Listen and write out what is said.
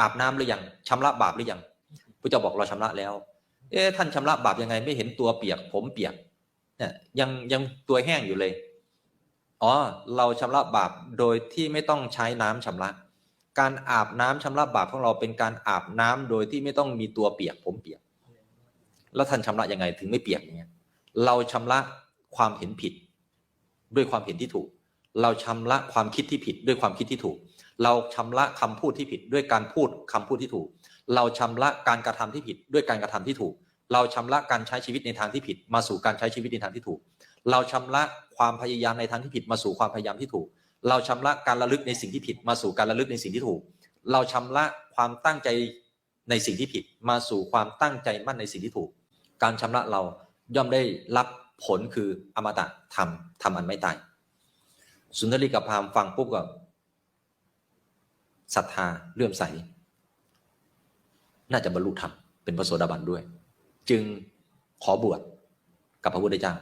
อาบน้ำหรือยังชำระบาปหรือยังพระเจ้าบอกเราชำระแล้ว เอ๊ะท่านชำระบาปยังไงไม่เห็นตัวเปียก ผมเปียกเนี่ยยังยังตัวแห้งอยู่เลยอ๋อเราชำระบาปโดยที่ไม่ต้องใช้น้ำชำระ การอาบน้ำชำระบาปของเราเป็นการอาบน้ำโดยที่ไม่ต้องมีตัวเปียก ผมเปียก แล้วท่านชำระยังไงถึงไม่เปียกอย่างเงี้ยเราชำระความเห็นผิด ด้วยความเห็นที่ถูก เราชำระความคิดที่ผิดด้วยความคิดที่ถูก เราชำระคำพูดที่ผิดด้วยการพูดคำพูดที่ถูก เราชำระการกระทำที่ผิดด้วยการกระทำที่ถูก เราชำระการใช้ชีวิตในทางที่ผิด มาสู่การใช้ชีวิตในทางที่ถูก เราชำระความพยายามในทางที่ผิดมาสู่ความพยายามที่ถูก เราชำระการระลึกในสิ่งที่ผิดมาสู่การระลึกในสิ่งที่ถูก เราชำระความตั้งใจในสิ่งที่ผิดมาสู่ความตั้งใจมั่นในสิ่งที่ถูก การชำระเราย่อมได้รับผลคืออมตะธรรมธรรมอันไม่ตายสุนทรีกับพามฟังปุ๊บก็ ศรัทธาเลื่อมใส น่าจะบรรลุธรรมเป็นพระโสดาบันด้วย จึงขอบวชกับพระพุทธเจ้า